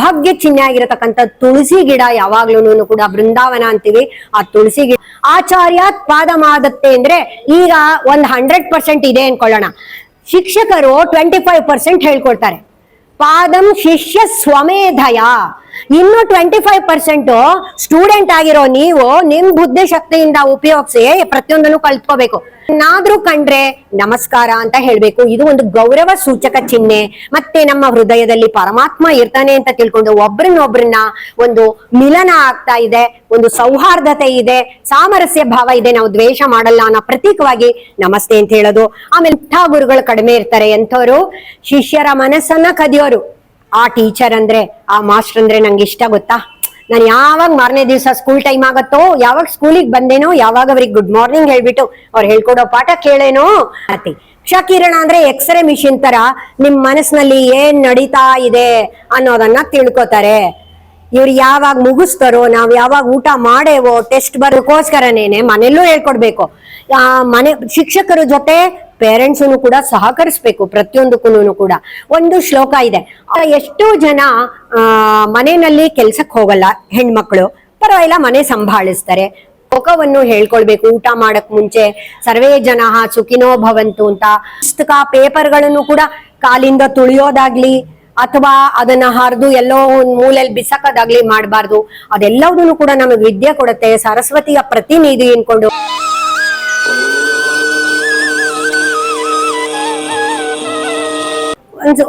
ಸೌಭಾಗ್ಯ ಚಿಹ್ನೆ ಆಗಿರತಕ್ಕಂತ ತುಳಸಿ ಗಿಡ ಯಾವಾಗ್ಲೂ ಕೂಡ ಬೃಂದಾವನ ಅಂತೀವಿ. ಆ ತುಳಸಿ ಗಿಡ ಆಚಾರ್ಯ ಪಾದಮಾದತ್ತೆ ಅಂದ್ರೆ ಈಗ ಒಂದ್ ಹಂಡ್ರೆಡ್ ಪರ್ಸೆಂಟ್ ಇದೆ ಅನ್ಕೊಳ್ಳೋಣ. ಶಿಕ್ಷಕರು ಟ್ವೆಂಟಿ ಫೈವ್ ಪರ್ಸೆಂಟ್ ಹೇಳ್ಕೊಡ್ತಾರೆ. ಪಾದಂ ಶಿಷ್ಯ ಸ್ವಮೇಧಯ. ಇನ್ನು ಟ್ವೆಂಟಿ ಫೈವ್ ಪರ್ಸೆಂಟ್ ಸ್ಟೂಡೆಂಟ್ ಆಗಿರೋ ನೀವು ನಿಮ್ ಬುದ್ಧಿ ಶಕ್ತಿಯಿಂದ ಉಪಯೋಗಿಸಿ ಪ್ರತಿಯೊಂದನ್ನು ಕಲ್ತ್ಕೋಬೇಕು. ಏನಾದ್ರೂ ಕಂಡ್ರೆ ನಮಸ್ಕಾರ ಅಂತ ಹೇಳ್ಬೇಕು. ಇದು ಒಂದು ಗೌರವ ಸೂಚಕ ಚಿಹ್ನೆ. ಮತ್ತೆ ನಮ್ಮ ಹೃದಯದಲ್ಲಿ ಪರಮಾತ್ಮ ಇರ್ತಾನೆ ಅಂತ ತಿಳ್ಕೊಂಡು ಒಬ್ರನ್ನೊಬ್ರನ್ನ ಒಂದು ಮಿಲನ ಆಗ್ತಾ ಇದೆ. ಒಂದು ಸೌಹಾರ್ದತೆ ಇದೆ, ಸಾಮರಸ್ಯ ಭಾವ ಇದೆ, ನಾವು ದ್ವೇಷ ಮಾಡಲ್ಲ ಅನ್ನೋ ಪ್ರತೀಕವಾಗಿ ನಮಸ್ತೆ ಅಂತ ಹೇಳೋದು. ಆಮೇಲೆ ಇಂಥ ಗುರುಗಳು ಕಡಿಮೆ ಇರ್ತಾರೆ. ಎಂಥವ್ರು? ಶಿಷ್ಯರ ಮನಸ್ಸನ್ನ ಕದಿಯೋರು. ಆ ಟೀಚರ್ ಅಂದ್ರೆ, ಆ ಮಾಸ್ಟರ್ ಅಂದ್ರೆ ನಂಗೆ ಇಷ್ಟ ಗೊತ್ತಾ? ನಾನು ಯಾವಾಗ ಮಾರನೇ ದಿವಸ ಸ್ಕೂಲ್ ಟೈಮ್ ಆಗತ್ತೋ, ಯಾವಾಗ ಸ್ಕೂಲಿಗೆ ಬಂದೇನೋ, ಯಾವಾಗ ಅವ್ರಿಗೆ ಗುಡ್ ಮಾರ್ನಿಂಗ್ ಹೇಳ್ಬಿಟ್ಟು ಅವ್ರು ಹೇಳ್ಕೊಡೋ ಪಾಠ ಕೇಳೇನೋ? ಅತಿ. ಕ್ಷಕಿರಣ ಅಂದ್ರೆ ಎಕ್ಸ್ರೇ ಮಿಷಿನ್ ತರ ನಿಮ್ ಮನಸ್ಸಿನಲ್ಲಿ ಏನ್ ನಡೀತಾ ಇದೆ ಅನ್ನೋದನ್ನ ತಿಳ್ಕೊತಾರೆ. ಇವ್ರು ಯಾವಾಗ ಮುಗಿಸ್ತಾರೋ, ನಾವ್ ಯಾವಾಗ ಊಟ ಮಾಡೇವೋ ಟೆಸ್ಟ್ ಬರೋಕ್ಕೋಸ್ಕರನೇನೆ ಮನೆಯಲ್ಲೂ ಹೇಳ್ಕೊಡ್ಬೇಕು. ಆ ಮನೆ, ಶಿಕ್ಷಕರ ಜೊತೆ ಪೇರೆಂಟ್ಸ್ ಕೂಡ ಸಹಕರಿಸ್ಬೇಕು ಪ್ರತಿಯೊಂದಕ್ಕೂ ಕೂಡ. ಒಂದು ಶ್ಲೋಕ ಇದೆ. ಎಷ್ಟೋ ಜನ, ಆ, ಮನೆಯಲ್ಲಿ ಕೆಲ್ಸಕ್ಕೆ ಹೋಗಲ್ಲ, ಹೆಣ್ಮಕ್ಳು. ಪರವಾಗಿಲ್ಲ, ಮನೆ ಸಂಭಾಳಿಸ್ತಾರೆ. ಮುಖವನ್ನು ಹೇಳ್ಕೊಳ್ಬೇಕು, ಊಟ ಮಾಡಕ್ ಮುಂಚೆ. ಸರ್ವೇ ಜನ ಸುಖಿನೋ ಭವಂತು ಅಂತ. ಪುಸ್ತಕ ಪೇಪರ್ಗಳನ್ನು ಕೂಡ ಕಾಲಿಂದ ತುಳಿಯೋದಾಗ್ಲಿ ಅಥವಾ ಅದನ್ನ ಹರಿದು ಎಲ್ಲೋ ಒಂದ್ ಮೂಲೆಯಲ್ಲಿ ಬಿಸಾಕೋದಾಗ್ಲಿ ಮಾಡಬಾರ್ದು. ಅದೆಲ್ಲವುದನ್ನು ಕೂಡ ನಮಗೆ ವಿದ್ಯೆ ಕೊಡುತ್ತೆ. ಸರಸ್ವತಿಯ ಪ್ರತಿನಿಧಿ ಅನ್ಕೊಂಡು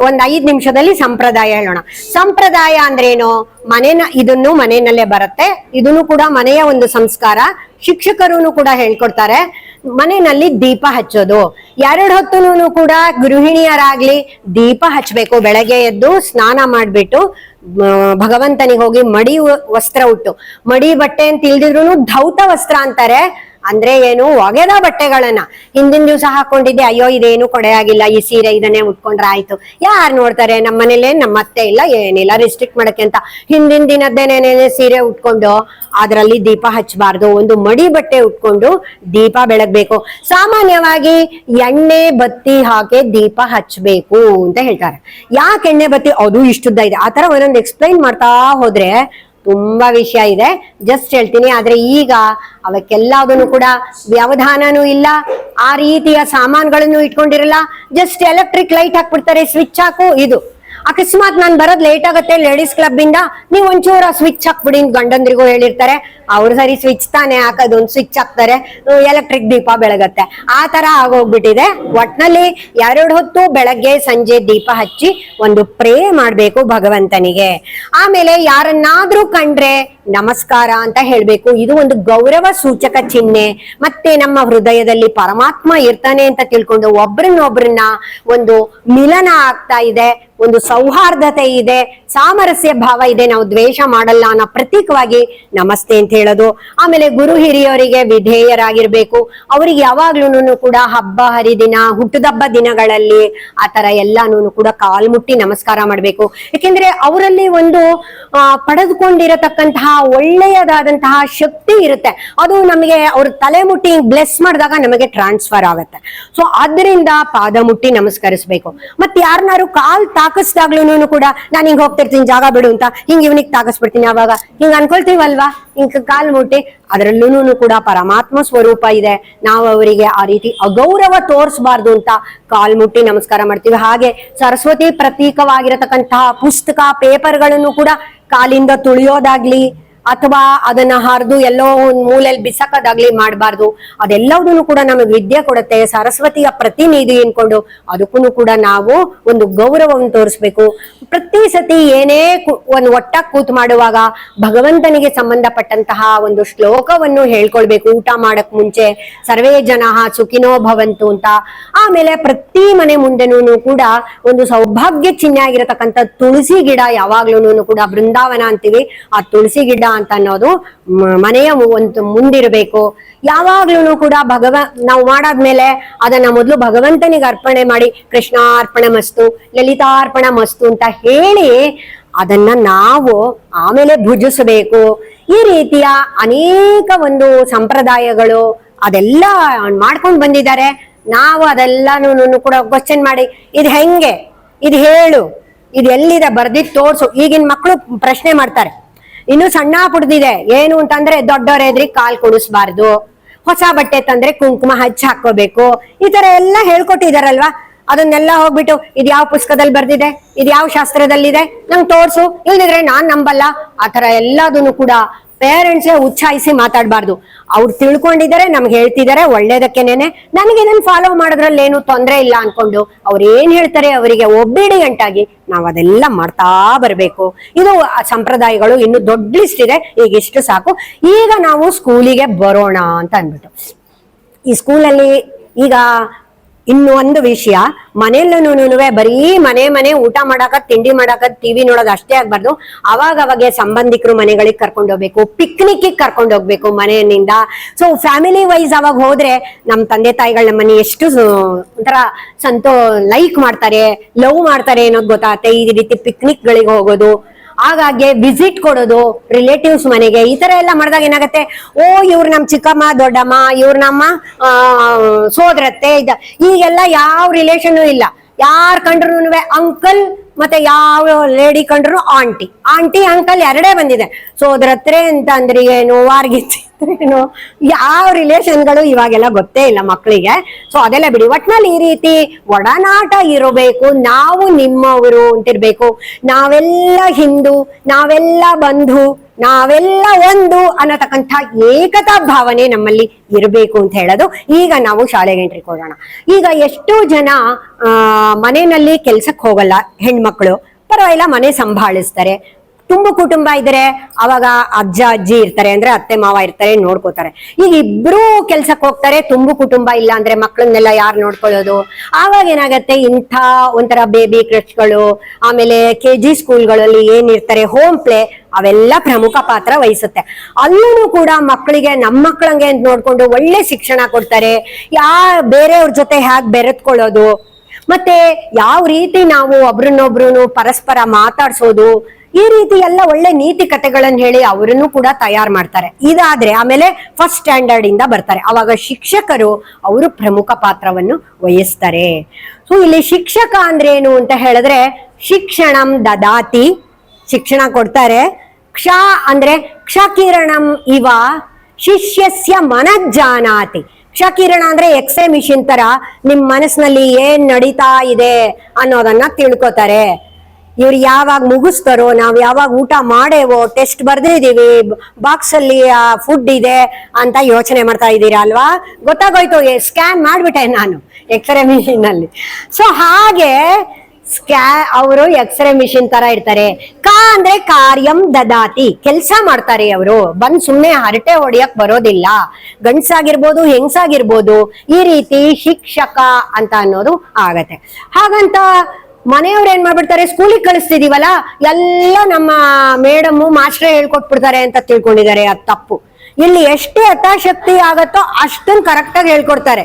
ಒಂದ್ ಐದ್ ನಿಮಿಷದಲ್ಲಿ ಸಂಪ್ರದಾಯ ಹೇಳೋಣ. ಸಂಪ್ರದಾಯ ಅಂದ್ರೇನು? ಮನೆನ, ಇದನ್ನು ಮನೆಯಲ್ಲೇ ಬರುತ್ತೆ. ಇದನ್ನು ಕೂಡ ಮನೆಯ ಒಂದು ಸಂಸ್ಕಾರ. ಶಿಕ್ಷಕರು ಕೂಡ ಹೇಳ್ಕೊಡ್ತಾರೆ. ಮನೆಯಲ್ಲಿ ದೀಪ ಹಚ್ಚೋದು. ಎರಡು ಹೊತ್ತುನು ಕೂಡ ಗೃಹಿಣಿಯರಾಗ್ಲಿ ದೀಪ ಹಚ್ಚಬೇಕು ಬೆಳಗ್ಗೆ ಎದ್ದು ಸ್ನಾನ ಮಾಡ್ಬಿಟ್ಟು ಭಗವಂತನಿಗೆ ಹೋಗಿ ಮಡಿ ವಸ್ತ್ರ ಉಟ್ಟು. ಮಡಿ ಬಟ್ಟೆ ಅಂತ ಇಲ್ದಿದ್ರು ಧೌತ ವಸ್ತ್ರ ಅಂತಾರೆ. ಅಂದ್ರೆ ಏನು? ಒಗೆದ ಬಟ್ಟೆಗಳನ್ನ. ಹಿಂದಿನ ದಿವಸ ಹಾಕೊಂಡಿದ್ದೆ, ಅಯ್ಯೋ, ಇದೇನು ಕೊಡೆ ಆಗಿಲ್ಲ, ಈ ಸೀರೆ ಇದನ್ನೇ ಉಟ್ಕೊಂಡ್ರೆ ಆಯ್ತು. ಯಾರು ನೋಡ್ತಾರೆ? ನಮ್ಮ ಮನೇಲೆ ನಮ್ಮ ಅತ್ತೆ ಇಲ್ಲ, ಏನಿಲ್ಲ ರಿಸ್ಟ್ರಿಕ್ಟ್ ಮಾಡಕ್ಕೆ ಅಂತ. ಹಿಂದಿನ ದಿನದ್ದೇನೇನೇ ಸೀರೆ ಉಟ್ಕೊಂಡು, ಅದರಲ್ಲಿ ದೀಪ ಹಚ್ಚಬಾರ್ದು ಒಂದು ಮಡಿ ಬಟ್ಟೆ ಉಟ್ಕೊಂಡು ದೀಪ ಬೆಳಗ್ಬೇಕು. ಸಾಮಾನ್ಯವಾಗಿ ಎಣ್ಣೆ ಬತ್ತಿ ಹಾಕಿ ದೀಪ ಹಚ್ಬೇಕು ಅಂತ ಹೇಳ್ತಾರೆ. ಯಾಕೆ ಎಣ್ಣೆ ಬತ್ತಿ? ಅದು ಇಷ್ಟುದ್ದ ಇದೆ. ಆತರ ಒಂದೊಂದು ಎಕ್ಸ್ಪ್ಲೈನ್ ಮಾಡ್ತಾ ಹೋದ್ರೆ ತುಂಬಾ ವಿಷಯ ಇದೆ. ಜಸ್ಟ್ ಹೇಳ್ತೀನಿ, ಆದ್ರೆ ಈಗ ಅವಕ್ಕೆಲ್ಲದನ್ನು ಕೂಡ ವ್ಯವಧಾನನೂ ಇಲ್ಲ, ಆ ರೀತಿಯ ಸಾಮಾನುಗಳನ್ನು ಇಟ್ಕೊಂಡಿರಲ್ಲ. ಜಸ್ಟ್ ಎಲೆಕ್ಟ್ರಿಕ್ ಲೈಟ್ ಹಾಕ್ಬಿಡ್ತಾರೆ ಸ್ವಿಚ್ ಹಾಕು, ಇದು. ಅಕಸ್ಮಾತ್ ನಾನ್ ಬರೋದ್ ಲೇಟ್ ಆಗುತ್ತೆ ಲೇಡೀಸ್ ಕ್ಲಬ್ ಇಂದ, ನೀವ್ ಒಂಚೂರ ಸ್ವಿಚ್ ಹಾಕ್ಬಿಡಿ ಗಂಡಂದ್ರಿಗೂ ಹೇಳಿರ್ತಾರೆ. ಅವ್ರು ಸರಿ ಸ್ವಿಚ್ ತಾನೆ ಹಾಕೋದು, ಒಂದ್ ಸ್ವಿಚ್ ಹಾಕ್ತಾರೆ. ಎಲೆಕ್ಟ್ರಿಕ್ ದೀಪ ಬೆಳಗತ್ತೆ. ಆ ತರ ಆಗೋಗ್ಬಿಟ್ಟಿದೆ. ಒಟ್ನಲ್ಲಿ ಎರಡು ಹೊತ್ತು ಬೆಳಗ್ಗೆ ಸಂಜೆ ದೀಪ ಹಚ್ಚಿ ಒಂದು ಪ್ರೇ ಮಾಡ್ಬೇಕು ಭಗವಂತನಿಗೆ. ಆಮೇಲೆ ಯಾರನ್ನಾದ್ರೂ ಕಂಡ್ರೆ ನಮಸ್ಕಾರ ಅಂತ ಹೇಳ್ಬೇಕು. ಇದು ಒಂದು ಗೌರವ ಸೂಚಕ ಚಿಹ್ನೆ. ಮತ್ತೆ ನಮ್ಮ ಹೃದಯದಲ್ಲಿ ಪರಮಾತ್ಮ ಇರ್ತಾನೆ ಅಂತ ತಿಳ್ಕೊಂಡು ಒಬ್ರನ್ನೊಬ್ರನ್ನ ಒಂದು ಮಿಲನ ಆಗ್ತಾ ಇದೆ. ಒಂದು ಸೌಹಾರ್ದತೆ ಇದೆ, ಸಾಮರಸ್ಯ ಭಾವ ಇದೆ, ನಾವು ದ್ವೇಷ ಮಾಡಲ್ಲ ಅನ್ನೋ ಪ್ರತೀಕವಾಗಿ ನಮಸ್ತೆ ಅಂತ ಹೇಳೋದು. ಆಮೇಲೆ ಗುರು ಹಿರಿಯರಿಗೆ ವಿಧೇಯರಾಗಿರ್ಬೇಕು. ಅವರಿಗೆ ಯಾವಾಗ್ಲೂ ಕೂಡ ಹಬ್ಬ, ಹರಿದಿನ, ಹುಟ್ಟದಬ್ಬ ದಿನಗಳಲ್ಲಿ ಆ ತರ ಎಲ್ಲಾನು ಕೂಡ ಕಾಲ್ಮುಟ್ಟಿ ನಮಸ್ಕಾರ ಮಾಡ್ಬೇಕು. ಯಾಕೆಂದ್ರೆ ಅವರಲ್ಲಿ ಒಂದು ಪಡೆದುಕೊಂಡಿರತಕ್ಕಂತಹ ಒಳ್ಳೆಯದಾದಂತಹ ಶಕ್ತಿ ಇರುತ್ತೆ. ಅದು ನಮಗೆ ಅವ್ರ ತಲೆ ಮುಟ್ಟಿ ಬ್ಲೆಸ್ ಮಾಡಿದಾಗ ನಮಗೆ ಟ್ರಾನ್ಸ್ಫರ್ ಆಗುತ್ತೆ. ಸೊ ಅದರಿಂದ ಪಾದ ಮುಟ್ಟಿ ನಮಸ್ಕರಿಸ್ಬೇಕು. ಮತ್ತೆ ಯಾರನ್ನಾರು ಕಾಲ್ ತಾಕಿಸ್ದಾಗ್ಲೂ ಕೂಡ, ನಾನು ಹಿಂಗ್ ಹೋಗ್ತಿರ್ತೀನಿ, ಜಾಗ ಬಿಡು ಅಂತ ಹಿಂಗ್ ಇವನಿಗೆ ತಾಕಸ್ಬಿಡ್ತೀನಿ ಅವಾಗ. ಹಿಂಗ್ ಅನ್ಕೊಳ್ತೀವಲ್ವಾ? ಹಿಂಗ್ ಕಾಲ್ ಮುಟ್ಟಿ ಅದರಲ್ಲೂ ಕೂಡ ಪರಮಾತ್ಮ ಸ್ವರೂಪ ಇದೆ. ನಾವು ಅವರಿಗೆ ಆ ರೀತಿ ಅಗೌರವ ತೋರಿಸಬಾರ್ದು ಅಂತ ಕಾಲ್ ಮುಟ್ಟಿ ನಮಸ್ಕಾರ ಮಾಡ್ತೀವಿ. ಹಾಗೆ ಸರಸ್ವತಿ ಪ್ರತೀಕವಾಗಿರತಕ್ಕಂತಹ ಪುಸ್ತಕ, ಪೇಪರ್ಗಳನ್ನು ಕೂಡ ಕಾಲಿಂದ ತುಳಿಯೋದಾಗ್ಲಿ ಅಥವಾ ಅದನ್ನ ಹರಿದು ಎಲ್ಲೋ ಒಂದ್ ಮೂಲೆಯಲ್ಲಿ ಬಿಸಾಕೋದಾಗ್ಲಿ ಮಾಡಬಾರ್ದು. ಅದೆಲ್ಲದನ್ನು ಕೂಡ ನಮಗೆ ವಿದ್ಯೆ ಕೊಡುತ್ತೆ. ಸರಸ್ವತಿಯ ಪ್ರತಿನಿಧಿ ಅನ್ಕೊಂಡು ಅದಕ್ಕೂ ಕೂಡ ನಾವು ಒಂದು ಗೌರವವನ್ನು ತೋರಿಸ್ಬೇಕು. ಪ್ರತಿ ಸತಿ ಏನೇ ಒಂದು ಒಟ್ಟ ಕೂತ್ ಮಾಡುವಾಗ ಭಗವಂತನಿಗೆ ಸಂಬಂಧಪಟ್ಟಂತಹ ಒಂದು ಶ್ಲೋಕವನ್ನು ಹೇಳ್ಕೊಳ್ಬೇಕು. ಊಟ ಮಾಡಕ್ ಮುಂಚೆ ಸರ್ವೇ ಜನ ಸುಖಿನೋ ಭವಂತು ಅಂತ. ಆಮೇಲೆ ಪ್ರತಿ ಮನೆ ಮುಂದೆನೂ ಕೂಡ ಒಂದು ಸೌಭಾಗ್ಯ ಚಿಹ್ನೆ ಆಗಿರತಕ್ಕಂಥ ತುಳಸಿ ಗಿಡ ಯಾವಾಗ್ಲೂ ಕೂಡ ಬೃಂದಾವನ ಅಂತೀವಿ. ಆ ತುಳಸಿ ಗಿಡ ಅಂತ ಅನ್ನೋದು ಮನೆಯ ಒಂದು ಮುಂದಿರಬೇಕು. ಯಾವಾಗ್ಲೂ ಕೂಡ ಭಗವ, ನಾವು ಮಾಡಾದ್ಮೇಲೆ ಅದನ್ನ ಮೊದಲು ಭಗವಂತನಿಗೆ ಅರ್ಪಣೆ ಮಾಡಿ, ಕೃಷ್ಣಾರ್ಪಣೆ ಮಸ್ತು, ಲಲಿತಾರ್ಪಣ ಮಸ್ತು ಅಂತ ಹೇಳಿ ಅದನ್ನ ನಾವು ಆಮೇಲೆ ಭುಜಿಸಬೇಕು. ಈ ರೀತಿಯ ಅನೇಕ ಒಂದು ಸಂಪ್ರದಾಯಗಳು ಅದೆಲ್ಲ ಮಾಡ್ಕೊಂಡು ಬಂದಿದ್ದಾರೆ. ನಾವು ಅದೆಲ್ಲಾನು ಕೂಡ ಕ್ವಶನ್ ಮಾಡಿ, ಇದು ಹೆಂಗೆ? ಇದು ಹೇಳು. ಇದು ಎಲ್ಲಿದೆ? ಬರ್ದಿ ತೋರ್ಸು. ಈಗಿನ ಮಕ್ಕಳು ಪ್ರಶ್ನೆ ಮಾಡ್ತಾರೆ. ಇನ್ನು ಸಣ್ಣ ಪುಡ್ದಿದೆ ಏನು ಅಂತಂದ್ರೆ ದೊಡ್ಡವ್ರ ಎದ್ರಿ ಕಾಲ್ ಕುಣಿಸ್ಬಾರ್ದು. ಹೊಸ ಬಟ್ಟೆ ತಂದ್ರೆ ಕುಂಕುಮ ಹಚ್ಚ ಹಾಕೋಬೇಕು ಈ ತರ ಎಲ್ಲ ಹೇಳ್ಕೊಟ್ಟಿದಾರಲ್ವಾ? ಅದನ್ನೆಲ್ಲ ಹೋಗ್ಬಿಟ್ಟು, ಇದ್ ಯಾವ ಪುಸ್ತಕದಲ್ಲಿ ಬರ್ದಿದೆ? ಇದು ಯಾವ ಶಾಸ್ತ್ರದಲ್ಲಿದೆ? ನಂಗೆ ತೋರ್ಸು. ಇಲ್ದಿದ್ರೆ ನಾನ್ ನಂಬಲ್ಲ. ಆತರ ಎಲ್ಲದನ್ನು ಕೂಡ ಪೇರೆಂಟ್ಸ್ ಉಚ್ಚಾಯಿಸಿ ಮಾತಾಡಬಾರ್ದು. ಅವ್ರು ತಿಳ್ಕೊಂಡಿದ್ದಾರೆ, ನಮ್ಗೆ ಹೇಳ್ತಿದ್ದಾರೆ ಒಳ್ಳೇದಕ್ಕೇನೆ ನನಗೆ ಇದನ್ನ ಫಾಲೋ ಮಾಡೋದ್ರಲ್ಲಿ ಏನು ತೊಂದರೆ ಇಲ್ಲ ಅನ್ಕೊಂಡು ಅವ್ರು ಏನ್ ಹೇಳ್ತಾರೆ ಅವರಿಗೆ ಒಬ್ಬಿಡಿಯಂಟ್ ಆಗಿ ನಾವ್ ಅದೆಲ್ಲ ಮಾಡ್ತಾ ಬರಬೇಕು. ಇದು ಸಂಪ್ರದಾಯಗಳು ಇನ್ನು ದೊಡ್ಡ ಲಿಸ್ಟ್ ಇದೆ, ಈಗ ಇಷ್ಟು ಸಾಕು. ಈಗ ನಾವು ಸ್ಕೂಲಿಗೆ ಬರೋಣ ಅಂತ ಅಂದ್ಬಿಟ್ಟು. ಈ ಸ್ಕೂಲಲ್ಲಿ ಈಗ ಇನ್ನು ಒಂದು ವಿಷಯ, ಮನೆಯಲ್ಲೂ ಬರೀ ಮನೆ ಮನೆ ಊಟ ಮಾಡಾಕ, ತಿಂಡಿ ಮಾಡಾಕ ಟಿವಿ ನೋಡೋದು ಅಷ್ಟೇ ಆಗ್ಬಾರ್ದು. ಅವಾಗ ಅವಾಗೆ ಸಂಬಂಧಿಕರು ಮನೆಗಳಿಗೆ ಕರ್ಕೊಂಡು ಹೋಗ್ಬೇಕು ಪಿಕ್ನಿಕ್ ಕರ್ಕೊಂಡು ಹೋಗ್ಬೇಕು ಮನೆಯಿಂದ. ಸೊ ಫ್ಯಾಮಿಲಿ ವೈಸ್ ಅವಾಗ ಹೋದ್ರೆ ನಮ್ ತಂದೆ ತಾಯಿಗಳು ನಮ್ಮನ್ನ ಎಷ್ಟು ಒಂಥರ ಸಂತೋ ಲೈಕ್ ಮಾಡ್ತಾರೆ ಲವ್ ಮಾಡ್ತಾರೆ ಅನ್ನೋದು ಗೊತ್ತಾಗುತ್ತೆ. ಈ ರೀತಿ ಪಿಕ್ನಿಕ್ ಗಳಿಗೆ ಹೋಗೋದು ಹಾಗಾಗಿ ವಿಸಿಟ್ ಕೊಡೋದು ರಿಲೇಟಿವ್ಸ್ ಮನೆಗೆ, ಈ ತರ ಎಲ್ಲ ಮಾಡಿದಾಗ ಏನಾಗತ್ತೆ? ಓ, ಇವ್ರು ನಮ್ ಚಿಕ್ಕಮ್ಮ, ದೊಡ್ಡಮ್ಮ, ಇವ್ರು ನಮ್ಮ ಸೋದರತ್ತೆ, ಇದ ಈಗೆಲ್ಲ ಯಾವ ರಿಲೇಷನ್ ಇಲ್ಲ. ಯಾರ್ ಕಂಡ್ರು ಅಂಕಲ್ ಮತ್ತೆ ಯಾವ ಲೇಡಿ ಕಂಡ್ರು ಆಂಟಿ ಆಂಟಿ ಅಂಕಲ್ ಎರಡೇ ಬಂದಿದೆ. ಸೋದರತ್ರೆ ಅಂತ ಅಂದ್ರೆ ಏನು ವಾರ್ಗಿತ್ತೇನು ಯಾವ ರಿಲೇಷನ್ಗಳು ಇವಾಗೆಲ್ಲ ಗೊತ್ತೇ ಇಲ್ಲ ಮಕ್ಕಳಿಗೆ ಸೊ ಅದೆಲ್ಲ ಬಿಡಿ. ಒಟ್ನಲ್ಲಿ ಈ ರೀತಿ ಒಡನಾಟ ಇರಬೇಕು. ನಾವು ನಿಮ್ಮವರು ಅಂತಿರ್ಬೇಕು. ನಾವೆಲ್ಲ ಹಿಂದೂ, ನಾವೆಲ್ಲ ಬಂಧು ನಾವೆಲ್ಲ ಒಂದು ಅನ್ನತಕ್ಕಂಥ ಏಕತಾ ಭಾವನೆ ನಮ್ಮಲ್ಲಿ ಇರಬೇಕು ಅಂತ ಹೇಳೋದು. ಈಗ ನಾವು ಶಾಲೆಗೆ ಎಂಟ್ರಿ ಕೊಡೋಣ. ಈಗ ಎಷ್ಟು ಜನ ಮನೆಯಲ್ಲಿ ಕೆಲ್ಸಕ್ಕೆ ಹೋಗಲ್ಲ, ಹೆಣ್ಮಕ್ಳು. ಪರವಾಗಿಲ್ಲ, ಮನೆ ಸಂಭಾಳಿಸ್ತಾರೆ. ತುಂಬು ಕುಟುಂಬ ಇದ್ರೆ. ಅವಾಗ ಅಜ್ಜ, ಅಜ್ಜಿ ಇರ್ತಾರೆ ಅಂದ್ರೆ ಅತ್ತೆ, ಮಾವ ಇರ್ತಾರೆ, ನೋಡ್ಕೋತಾರೆ. ಈಗ ಇಬ್ರು ಕೆಲ್ಸಕ್ಕೆ ಹೋಗ್ತಾರೆ, ತುಂಬು ಕುಟುಂಬ ಇಲ್ಲ ಅಂದ್ರೆ ಮಕ್ಕಳನ್ನೆಲ್ಲ ಯಾರು ನೋಡ್ಕೊಳ್ಳೋದು? ಆವಾಗ ಏನಾಗತ್ತೆ? ಇಂಥ ಒಂಥರ ಬೇಬಿ ಕ್ರಚ್ಗಳು ಆಮೇಲೆ ಕೆ ಜಿ ಸ್ಕೂಲ್ಗಳಲ್ಲಿ ಏನಿರ್ತಾರೆ ಹೋಮ್ ಪ್ಲೇ ಅವೆಲ್ಲ ಪ್ರಮುಖ ಪಾತ್ರ ವಹಿಸುತ್ತೆ. ಅಲ್ಲೂ ಕೂಡ ಮಕ್ಕಳಿಗೆ ನಮ್ಮ ಮಕ್ಕಳಂಗೆ ಅಂತ ನೋಡ್ಕೊಂಡು ಒಳ್ಳೆ ಶಿಕ್ಷಣ ಕೊಡ್ತಾರೆ. ಯಾ, ಬೇರೆಯವ್ರ ಜೊತೆ ಹ್ಯಾಗ್ ಬೆರೆತ್ಕೊಳ್ಳೋದು? ಮತ್ತೆ ಯಾವ ರೀತಿ ನಾವು ಒಬ್ರನ್ನೊಬ್ರು ಪರಸ್ಪರ ಮಾತಾಡ್ಸೋದು? ಈ ರೀತಿ ಎಲ್ಲ ಒಳ್ಳೆ ನೀತಿ ಕಥೆಗಳನ್ನ ಹೇಳಿ ಅವರನ್ನು ಕೂಡ ತಯಾರು ಮಾಡ್ತಾರೆ. ಇದಾದ್ರೆ ಆಮೇಲೆ ಫಸ್ಟ್ ಸ್ಟ್ಯಾಂಡರ್ಡ್ ಇಂದ ಬರ್ತಾರೆ. ಅವಾಗ ಶಿಕ್ಷಕರು ಅವರು ಪ್ರಮುಖ ಪಾತ್ರವನ್ನು ವಹಿಸ್ತಾರೆ. ಸೊ ಇಲ್ಲಿ ಶಿಕ್ಷಕ ಅಂದ್ರೆ ಏನು ಅಂತ ಹೇಳಿದ್ರೆ ಶಿಕ್ಷಣಂ ದದಾತಿ, ಶಿಕ್ಷಣ ಕೊಡ್ತಾರೆ. ಕ್ಷ ಅಂದ್ರೆ ಕ್ಷಕಿರಣಂ ಇವ, ಶಿಷ್ಯಸ್ಯ ಮನಜ್ಜಾನಾತಿ ಕ್ಷಕಿರಣ ಅಂದ್ರೆ ಎಕ್ಸ್ರೇ ಮಿಷಿನ್ ತರ ನಿಮ್ ಮನಸ್ಸಿನಲ್ಲಿ ಏನ್ ನಡೀತಾ ಇದೆ ಅನ್ನೋದನ್ನ ತಿಳ್ಕೊತಾರೆ. ಇವ್ರು ಯಾವಾಗ ಮುಗಿಸ್ತಾರೋ, ನಾವು ಯಾವಾಗ ಊಟ ಮಾಡೇವೋ ಟೆಸ್ಟ್ ಬರ್ದಿದೀವಿ ಬಾಕ್ಸ್ ಅಲ್ಲಿ ಫುಡ್ ಇದೆ ಅಂತ ಯೋಚನೆ ಮಾಡ್ತಾ ಇದ್ದೀರಾ ಅಲ್ವಾ? ಗೊತ್ತಾಗೋಯ್ತು ಸ್ಕ್ಯಾನ್ ಮಾಡ್ಬಿಟ್ಟೆ ನಾನು ಎಕ್ಸ್ರೇ ಮಿಷಿನ್ ಅಲ್ಲಿ. ಸೊ ಹಾಗೆ ಸ್ಕ್ಯಾ ಅವರು ಎಕ್ಸ್ರೇ ಮಿಷಿನ್ ತರ ಇರ್ತಾರೆ ಕಾ ಅಂದ್ರೆ ಕಾರ್ಯಂ ದದಾತಿ. ಕೆಲಸ ಮಾಡ್ತಾರೆ ಅವರು. ಬಂದ್ ಸುಮ್ನೆ ಹರಟೆ ಹೊಡಿಯಕ್ ಬರೋದಿಲ್ಲ. ಗಂಡ್ಸಾಗಿರ್ಬೋದು, ಹೆಂಗ್ಸಾಗಿರ್ಬೋದು, ಈ ರೀತಿ ಶಿಕ್ಷಕ ಅಂತ ಅನ್ನೋದು ಆಗತ್ತೆ. ಹಾಗಂತ ಮನೆಯವ್ರು ಏನ್ ಮಾಡ್ಬಿಡ್ತಾರೆ? ಸ್ಕೂಲಿಗೆ ಕಳಿಸ್ತಿದೀವಲ್ಲ? ಎಲ್ಲ ನಮ್ಮ ಮೇಡಮ್ ಮಾಸ್ಟ್ರೇ ಹೇಳ್ಕೊಟ್ಬಿಡ್ತಾರೆ ಅಂತ ತಿಳ್ಕೊಂಡಿದ್ದಾರೆ ಅದು ತಪ್ಪು. ಇಲ್ಲಿ ಎಷ್ಟೇ ಯಥಾಶಕ್ತಿ ಆಗತ್ತೋ ಅಷ್ಟನ್ನ ಕರೆಕ್ಟಾಗಿ ಹೇಳ್ಕೊಡ್ತಾರೆ.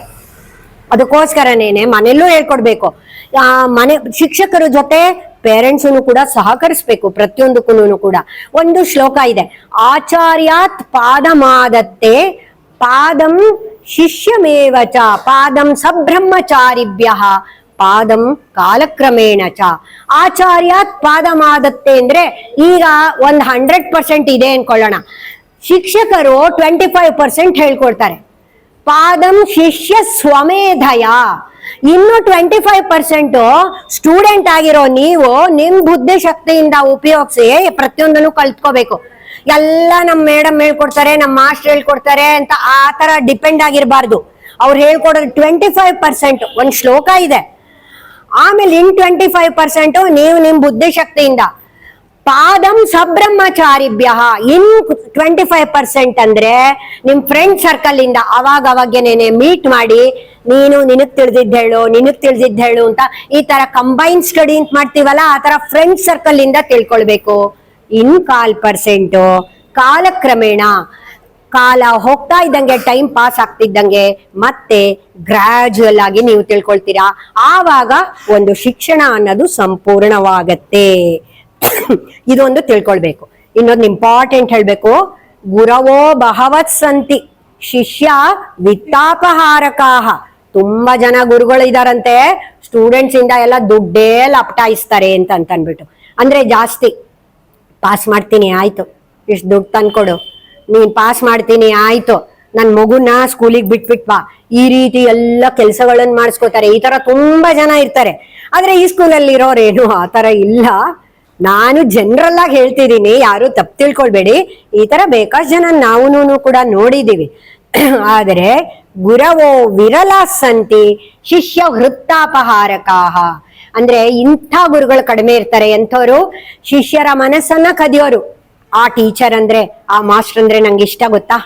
ಅದಕ್ಕೋಸ್ಕರನೇನೆ ಮನೆಯಲ್ಲೂ ಹೇಳ್ಕೊಡ್ಬೇಕು. ಆ ಮನೆ ಶಿಕ್ಷಕರ ಜೊತೆ ಪೇರೆಂಟ್ಸ್ ಕೂಡ ಸಹಕರಿಸ್ಬೇಕು ಪ್ರತಿಯೊಂದಕ್ಕೂ ಕೂಡ. ಒಂದು ಶ್ಲೋಕ ಇದೆ. ಆಚಾರ್ಯಾತ್ ಪಾದಮಾದತ್ತೆ, ಪಾದಂ ಶಿಷ್ಯಮೇವ ಚ, ಪಾದಂ ಸಬ್ರಹ್ಮಚಾರಿಭ್ಯ. ಪಾದಂ ಕಾಲಕ್ರಮೇಣ ಚ. ಆಚಾರ್ಯಾತ್ ಪಾದಮಾದತ್ತೆ ಅಂದ್ರೆ ಈಗ ಒಂದ್ ಹಂಡ್ರೆಡ್ ಪರ್ಸೆಂಟ್ ಇದೆ ಅನ್ಕೊಳ್ಳೋಣ. ಶಿಕ್ಷಕರು ಟ್ವೆಂಟಿ ಫೈವ್ ಪರ್ಸೆಂಟ್ ಹೇಳ್ಕೊಡ್ತಾರೆ. ಪಾದಂ ಶಿಷ್ಯ ಸ್ವಮೇಧಯ. ಇನ್ನು ಟ್ವೆಂಟಿ ಫೈವ್ ಪರ್ಸೆಂಟ್ ಸ್ಟೂಡೆಂಟ್ ಆಗಿರೋ ನೀವು ನಿಮ್ ಬುದ್ಧಿ ಶಕ್ತಿಯಿಂದ ಉಪಯೋಗಿಸಿ ಪ್ರತಿಯೊಂದನ್ನು ಕಲ್ತ್ಕೋಬೇಕು. ಎಲ್ಲ ನಮ್ ಮೇಡಮ್ ಹೇಳ್ಕೊಡ್ತಾರೆ, ನಮ್ ಮಾಸ್ಟರ್ ಹೇಳ್ಕೊಡ್ತಾರೆ ಅಂತ ಆ ತರ ಡಿಪೆಂಡ್ ಆಗಿರ್ಬಾರ್ದು. ಅವ್ರು ಹೇಳ್ಕೊಡೋದು ಟ್ವೆಂಟಿ ಫೈವ್ ಪರ್ಸೆಂಟ್ ಒಂದ್ ಶ್ಲೋಕ ಇದೆ. ಆಮೇಲೆ ಇನ್ ಟ್ವೆಂಟಿ ಫೈವ್ ಪರ್ಸೆಂಟ್ ನೀವು ನಿಮ್ ಬುದ್ಧಿ ಶಕ್ತಿಯಿಂದ ಪಾದಂ ಸಬ್ರಹ್ಮಚಾರಿಭ್ಯ. ಇನ್ ಟ್ವೆಂಟಿ ಫೈವ್ ಪರ್ಸೆಂಟ್ ಅಂದ್ರೆ ನಿಮ್ ಫ್ರೆಂಡ್ ಸರ್ಕಲ್ ಇಂದ ಅವಾಗ ಅವಾಗೇನೇನೆ ಮೀಟ್ ಮಾಡಿ, ನೀನು ನಿನಗ್ ತಿಳಿದಿದ್ದ ಹೇಳು, ನಿನಗ್ ತಿಳಿದಿದ್ದ ಹೇಳು ಅಂತ ಈ ತರ ಕಂಬೈನ್ ಸ್ಟಡಿ ಅಂತ ಮಾಡ್ತೀವಲ್ಲ, ಆ ತರ ಫ್ರೆಂಡ್ ಸರ್ಕಲ್ ಇಂದ ತಿಳ್ಕೊಳ್ಬೇಕು. ಇನ್ ಕಾಲ್ ಪರ್ಸೆಂಟ್ ಕಾಲಕ್ರಮೇಣ ಕಾಲ ಹೋಗ್ತಾ ಇದ್ದಂಗೆ ಟೈಮ್ ಪಾಸ್ ಆಗ್ತಿದ್ದಂಗೆ ಮತ್ತೆ ಗ್ರಾಜುಯಲ್ ಆಗಿ ನೀವು ತಿಳ್ಕೊಳ್ತೀರಾ? ಆವಾಗ ಒಂದು ಶಿಕ್ಷಣ ಅನ್ನೋದು ಸಂಪೂರ್ಣವಾಗತ್ತೆ. ಇದೊಂದು ತಿಳ್ಕೊಳ್ಬೇಕು. ಇನ್ನೊಂದು ಇಂಪಾರ್ಟೆಂಟ್ ಹೇಳ್ಬೇಕು. ಗುರವೋ ಬಹವತ್ ಸಂತಿ. ಶಿಷ್ಯ ವಿತ್ತಾಪಹಾರಕಾಹ. ತುಂಬಾ ಜನ ಗುರುಗಳು ಇದಾರಂತೆ. ಸ್ಟೂಡೆಂಟ್ಸ್ ಇಂದ ಎಲ್ಲ ದುಡ್ಡೇ ಲಪ್ಟಾಯಿಸ್ತಾರೆ ಅಂತ ಅಂತ ಅನ್ಬಿಟ್ಟು ಅಂದ್ರೆ ಜಾಸ್ತಿ. ಪಾಸ್ ಮಾಡ್ತೀನಿ, ಆಯ್ತು. ಇಷ್ಟು ದುಡ್ಡು ತಂದ್ಕೊಡು. ನೀನ್ ಪಾಸ್ ಮಾಡ್ತೀನಿ, ಆಯ್ತು. ನನ್ ಮಗುನ ಸ್ಕೂಲಿಗೆ ಬಿಟ್ಬಿಟ್ ಬಾ. ಈ ರೀತಿ ಎಲ್ಲ ಕೆಲಸಗಳನ್ನ ಮಾಡಿಸ್ಕೋತಾರೆ. ಈ ತರ ತುಂಬಾ ಜನ ಇರ್ತಾರೆ. ಆದ್ರೆ ಈ ಸ್ಕೂಲಲ್ಲಿ ಇರೋರೇನು ಆ ತರ ಇಲ್ಲ. ನಾನು ಜನರಲ್ ಆಗಿ ಹೇಳ್ತಿದ್ದೀನಿ, ಯಾರು ತಪ್ಪು ತಿಳ್ಕೊಳ್ಬೇಡಿ. ಈ ತರ ಬೇಕಾಷ್ಟು ಜನ ನಾವು ಕೂಡ ನೋಡಿದೀವಿ. ಆದರೆ, ಗುರವೋ ವಿರಲ ಸಂತಿ ಶಿಷ್ಯ ವೃತ್ತಾಪಹಾರಕಾಹ. ಅಂದ್ರೆ ಇಂಥ ಗುರುಗಳು ಕಡಿಮೆ ಇರ್ತಾರೆ. ಎಂಥವ್ರು ಶಿಷ್ಯರ ಮನಸ್ಸನ್ನ ಕದಿಯೋರು. ಆ ಟೀಚರ್ ಅಂದ್ರೆ, ಆ ಮಾಸ್ಟರ್ ಅಂದ್ರೆ ನಂಗೆ ಇಷ್ಟ ಗೊತ್ತಾ?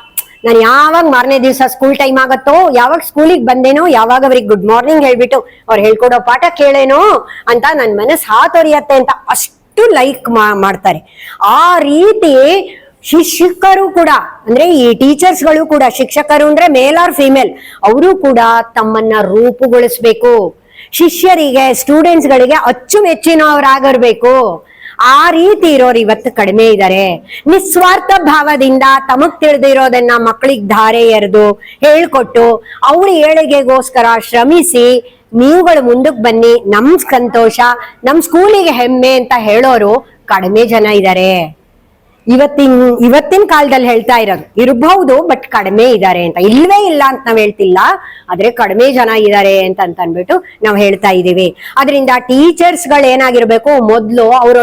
ನಾನು ಯಾವಾಗ ಮಾರನೇ ದಿವಸ ಸ್ಕೂಲ್ ಟೈಮ್ ಆಗತ್ತೋ, ಯಾವಾಗ ಸ್ಕೂಲಿಗೆ ಬಂದೇನೋ, ಯಾವಾಗ ಅವ್ರಿಗೆ ಗುಡ್ ಮಾರ್ನಿಂಗ್ ಹೇಳ್ಬಿಟ್ಟು ಅವ್ರು ಹೇಳ್ಕೊಡೋ ಪಾಠ ಕೇಳೇನೋ ಅಂತ ನನ್ನ ಮನಸ್ಸು ಹಾತೊರಿಯತ್ತೆ ಅಂತ ಅಷ್ಟು ಲೈಕ್ ಮಾಡ್ತಾರೆ. ಆ ರೀತಿ ಶಿಕ್ಷಕರು ಕೂಡ, ಅಂದ್ರೆ ಈ ಟೀಚರ್ಸ್ಗಳು ಕೂಡ, ಶಿಕ್ಷಕರು ಅಂದ್ರೆ ಮೇಲ್ ಆರ್ ಫಿಮೇಲ್ ಅವರು ಕೂಡ ತಮ್ಮನ್ನ ರೂಪುಗೊಳಿಸ್ಬೇಕು. ಶಿಷ್ಯರಿಗೆ ಸ್ಟೂಡೆಂಟ್ಸ್ ಗಳಿಗೆ ಅಚ್ಚುಮೆಚ್ಚಿನವರಾಗಿರ್ಬೇಕು. ಆ ರೀತಿ ಇರೋರು ಇವತ್ತು ಕಡಿಮೆ ಇದ್ದಾರೆ ನಿಸ್ವಾರ್ಥ ಭಾವದಿಂದ ತಮಗ್ ತಿಳಿದಿರೋದನ್ನ ಮಕ್ಕಳಿಗೆ ಧಾರೆ ಎರೆದು ಹೇಳ್ಕೊಟ್ಟು ಅವ್ರ ಏಳಿಗೆಗೋಸ್ಕರ ಶ್ರಮಿಸಿ ನೀವುಗಳು ಮುಂದಕ್ಕೆ ಬನ್ನಿ, ನಮ್ ಸಂತೋಷ, ನಮ್ ಸ್ಕೂಲಿಗೆ ಹೆಮ್ಮೆ ಅಂತ ಹೇಳೋರು ಕಡಿಮೆ ಜನ ಇದ್ದಾರೆ ಇವತ್ತಿನ ಇವತ್ತಿನ ಕಾಲದಲ್ಲಿ ಹೇಳ್ತಾ ಇರೋದು ಇರಬಹುದು ಬಟ್ ಕಡಿಮೆ ಇದ್ದಾರೆ ಅಂತ. ಇಲ್ವೇ ಇಲ್ಲ ಅಂತ ನಾವ್ ಹೇಳ್ತಿಲ್ಲ, ಆದ್ರೆ ಕಡಿಮೆ ಜನ ಇದ್ದಾರೆ ಅಂತ ಅನ್ಬಿಟ್ಟು ನಾವ್ ಹೇಳ್ತಾ ಇದೀವಿ. ಅದರಿಂದ ಟೀಚರ್ಸ್ಗಳು ಏನಾಗಿರ್ಬೇಕು, ಮೊದ್ಲು ಅವರು